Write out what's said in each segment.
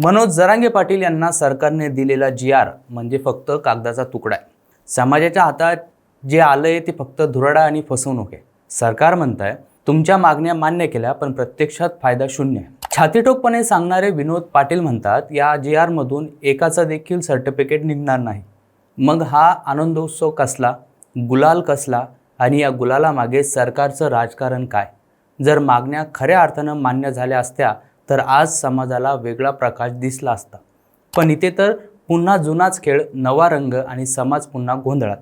मनोज जरांगे पाटील यांना सरकारने दिलेला जी आर म्हणजे फक्त कागदाचा तुकडा आहे. समाजाच्या हातात जे आलंय ते फक्त धुराडा आणि फसवणूक आहे. सरकार म्हणत आहे तुमच्या मागण्या मान्य केल्या पण प्रत्यक्षात फायदा शून्य आहे. छातीटोकपणे सांगणारे विनोद पाटील म्हणतात या जी आरमधून एकाचं देखील सर्टिफिकेट निघणार नाही. मग हा आनंदोत्सव कसला? गुलाल कसला? आणि या गुलालामागे सरकारचं राजकारण काय? जर मागण्या खऱ्या अर्थानं मान्य झाल्या असत्या तर आज समाजाला वेगळा प्रकाश दिसला असता. पण इथे तर पुन्हा जुनाच खेळ नवा रंग आणि समाज पुन्हा गोंधळात.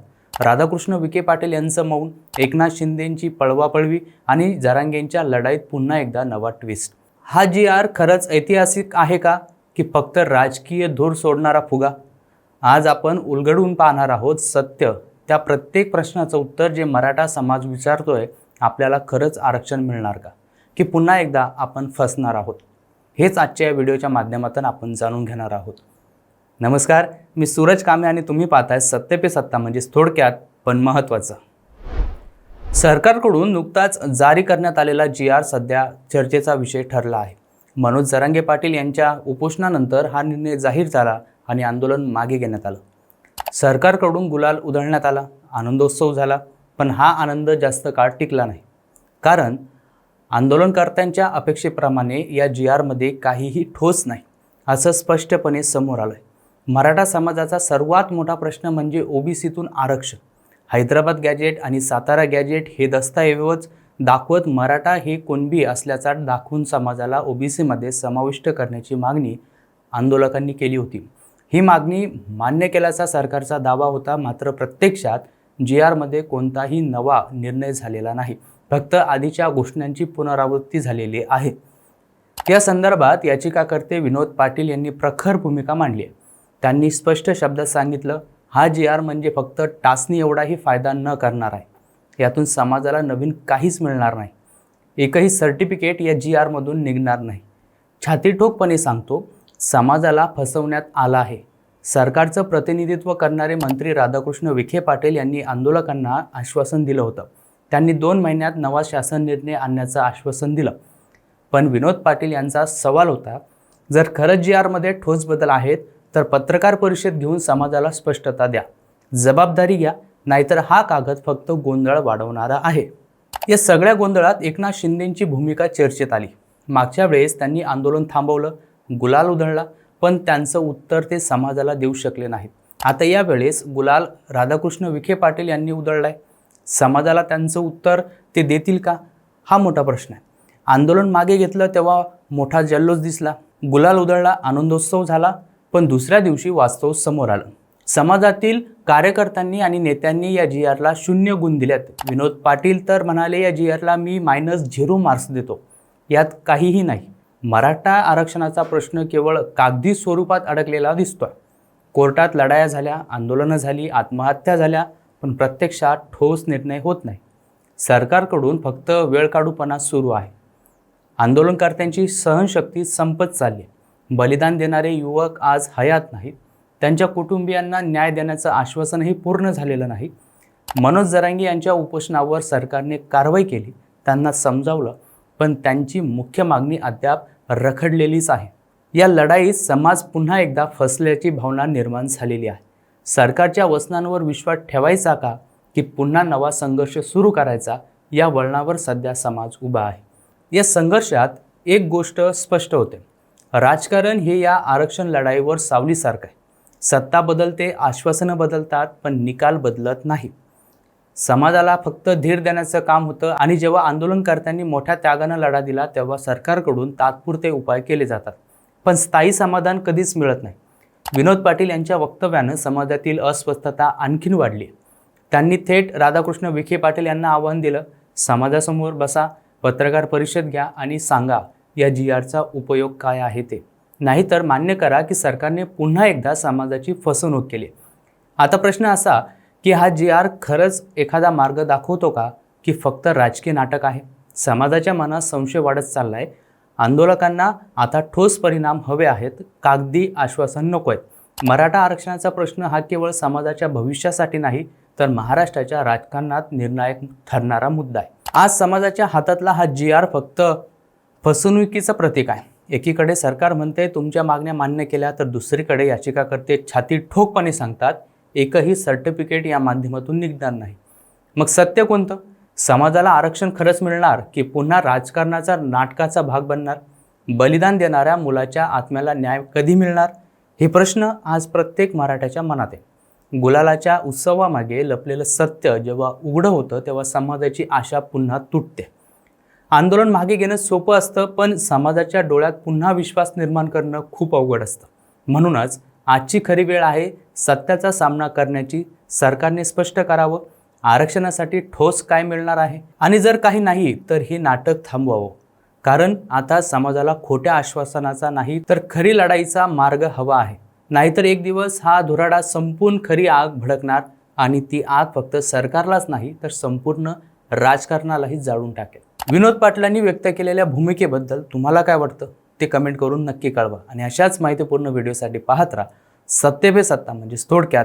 राधाकृष्ण विखे पाटील यांचं मौन एकनाथ शिंदेंची पळवापळवी आणि जरांगेंच्या लढाईत पुन्हा एकदा नवा ट्विस्ट हा जी आर खरंच ऐतिहासिक आहे का? की फक्त राजकीय धूर सोडणारा फुगा? आज आपण उलगडून पाहणार आहोत सत्य. त्या प्रत्येक प्रश्नाचं उत्तर जे मराठा समाज विचारतोय आपल्याला खरंच आरक्षण मिळणार का? की पुन्हा एकदा आपण फसणार आहोत? हेच आजच्या या व्हिडिओच्या माध्यमातून आपण जाणून घेणार आहोत. नमस्कार मी सूरज कामे आणि तुम्ही पाहताय सत्य पे सत्ता म्हणजेच थोडक्यात पण महत्त्वाचं. सरकारकडून नुकताच जारी करण्यात आलेला जी आर सध्या चर्चेचा विषय ठरला आहे. मनोज जरांगे पाटील यांच्या उपोषणानंतर हा निर्णय जाहीर झाला आणि आंदोलन मागे घेण्यात आलं. सरकारकडून गुलाल उधळण्यात आला आनंदोत्सव झाला पण हा आनंद जास्त काळ टिकला नाही. कारण आंदोलनकर्त्यांच्या अपेक्षेप्रमाणे या जी आरमध्ये काहीही ठोस नाही असं स्पष्टपणे समोर आलं आहे मराठा समाजाचा सर्वात मोठा प्रश्न म्हणजे ओबीसीतून आरक्षण. हैदराबाद गॅजेट आणि सातारा गॅजेट हे दस्तऐवज दाखवत मराठा हे कुणबी असल्याचा दाखवून समाजाला ओबीसीमध्ये समाविष्ट करण्याची मागणी आंदोलकांनी केली होती. ही मागणी मान्य केल्याचा सरकारचा दावा होता मात्र प्रत्यक्षात जी आरमध्ये कोणताही नवा निर्णय झालेला नाही. फक्त आधीच्या घोषणांची पुनरावृत्ती झालेली आहे. या संदर्भात याचिकाकर्ते विनोद पाटील यांनी प्रखर भूमिका मांडली आहे. त्यांनी स्पष्ट शब्दात सांगितलं हा जी आर म्हणजे फक्त टाचणी एवढाही फायदा न करणार आहे. यातून समाजाला नवीन काहीच मिळणार नाही. एकही सर्टिफिकेट या जी आरमधून निघणार नाही. छातीठोकपणे सांगतो समाजाला फसवण्यात आला आहे. सरकारचं प्रतिनिधित्व करणारे मंत्री राधाकृष्ण विखे पाटील यांनी आंदोलकांना आश्वासन दिलं होतं. त्यांनी दोन महिन्यात नवा शासन निर्णय आणण्याचं आश्वासन दिलं. पण विनोद पाटील यांचा सवाल होता जर खरंच जी आरमध्ये ठोस बदल आहेत तर पत्रकार परिषद घेऊन समाजाला स्पष्टता द्या. जबाबदारी घ्या नाहीतर हा कागद फक्त गोंधळ वाढवणारा आहे. या सगळ्या गोंधळात एकनाथ शिंदेंची भूमिका चर्चेत आली. मागच्या वेळेस त्यांनी आंदोलन थांबवलं गुलाल उधळला पण त्यांचं उत्तर ते समाजाला देऊ शकले नाहीत. आता या वेळेस गुलाल राधाकृष्ण विखे पाटील यांनी उधळलाय. समाजाला त्यांचं उत्तर ते देतील का? हा मोठा प्रश्न आहे. आंदोलन मागे घेतलं तेव्हा मोठा जल्लोष दिसला. गुलाल उधळला आनंदोत्सव झाला पण दुसऱ्या दिवशी वास्तव समोर आलं. समाजातील कार्यकर्त्यांनी आणि नेत्यांनी या जी आरला शून्य गुण दिल्यात. विनोद पाटील तर म्हणाले या जी आरला मी मायनस झिरो मार्क्स देतो. यात काहीही नाही. मराठा आरक्षणाचा प्रश्न केवळ कागदी स्वरूपात अडकलेला दिसतोय. कोर्टात लढाया झाल्या आंदोलनं झाली आत्महत्या झाल्या पण प्रत्यक्षात ठोस निर्णय होत नाही. सरकारकडून फक्त वेळ काढूपणा सुरू आहे. आंदोलनकर्त्यांची सहनशक्ती संपत चालली आहे. बलिदान देणारे युवक आज हयात नाहीत. त्यांच्या कुटुंबियांना न्याय देण्याचं आश्वासनही पूर्ण झालेलं नाही. मनोज जरांगी यांच्या उपोषणावर सरकारने कारवाई केली त्यांना समजावलं पण त्यांची मुख्य मागणी अद्याप रखडलेलीच आहे. या लढाईत समाज पुन्हा एकदा फसल्याची भावना निर्माण झालेली आहे. सरकारच्या वचनांवर विश्वास ठेवायचा का? की पुन्हा नवा संघर्ष सुरू करायचा? या वळणावर सध्या समाज उभा आहे. या संघर्षात एक गोष्ट स्पष्ट होते. राजकारण हे या आरक्षण लढाईवर सावलीसारखं आहे. सत्ता बदलते आश्वासनं बदलतात पण निकाल बदलत नाही. समाजाला फक्त धीर देण्याचं काम होतं आणि जेव्हा आंदोलनकर्त्यांनी मोठ्या त्यागानं लढा दिला तेव्हा सरकारकडून तात्पुरते उपाय केले जातात. पण स्थायी समाधान कधीच मिळत नाही. विनोद पाटील यांच्या वक्तव्यानं समाजातील अस्वस्थता आणखीन वाढली. त्यांनी थेट राधाकृष्ण विखे पाटील यांना आव्हान दिलं समाजासमोर बसा पत्रकार परिषद घ्या आणि सांगा या जी आरचा उपयोग काय आहे ते. नाहीतर मान्य करा की सरकारने पुन्हा एकदा समाजाची फसवणूक केली. आता प्रश्न असा की हा जी आर खरंच एखादा मार्ग दाखवतो का की फक्त राजकीय नाटक आहे? समाजाच्या मनात संशय वाढत चालला आहे आंदोलकांना आता ठोस परिणाम हवे आहेत. कागदी आश्वासन नको आहेत मराठा आरक्षणाचा प्रश्न हा केवळ समाजाच्या भविष्यासाठी नाही तर महाराष्ट्राच्या राजकारणात निर्णायक ठरणारा मुद्दा आहे. आज समाजाच्या हातातला हा जी आर फक्त फसवणुकीचं प्रतीक आहे. एकीकडे सरकार म्हणते तुमच्या मागण्या मान्य केल्या तर दुसरीकडे याचिकाकर्ते छाती ठोकपणे सांगतात एकही सर्टिफिकेट या माध्यमातून निघणार नाही. मग सत्य कोणतं? समाजाला आरक्षण खरंच मिळणार की पुन्हा राजकारणाचा नाटकाचा भाग बनणार? बलिदान देणाऱ्या मुलाच्या आत्म्याला न्याय कधी मिळणार? हे प्रश्न आज प्रत्येक मराठ्याच्या मनात आहे. गुलालाच्या उत्सवामागे लपलेलं सत्य जेव्हा उघडं होतं तेव्हा समाजाची आशा पुन्हा तुटते. आंदोलन मागे घेणं सोपं असतं पण समाजाच्या डोळ्यात पुन्हा विश्वास निर्माण करणं खूप अवघड असतं. म्हणूनच आजची खरी वेळ आहे सत्याचा सामना करण्याची. सरकारने स्पष्ट करावं. आरक्षणासाठी ठोस काय मिळणार आहे? आणि जर काही नाही तर हे नाटक थांबवावं. कारण आता समाजाला खोट्या आश्वासनाचा नाही तर खरी लढाईचा मार्ग हवा आहे. नाहीतर एक दिवस हा धुराडा संपून खरी आग भडकणार आणि ती आग फक्त सरकारलाच नाही तर संपूर्ण राजकारणालाही जाळून टाकेल. विनोद पाटलांनी व्यक्त केलेल्या भूमिकेबद्दल तुम्हाला काय वाटतं? ते कमेंट करून नक्की कळवा. आणि अशाच माहितीपूर्ण व्हिडिओसाठी पाहत राहा. सत्तेभे सत्ता म्हणजेच थोडक्यात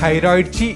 थायरॉइडची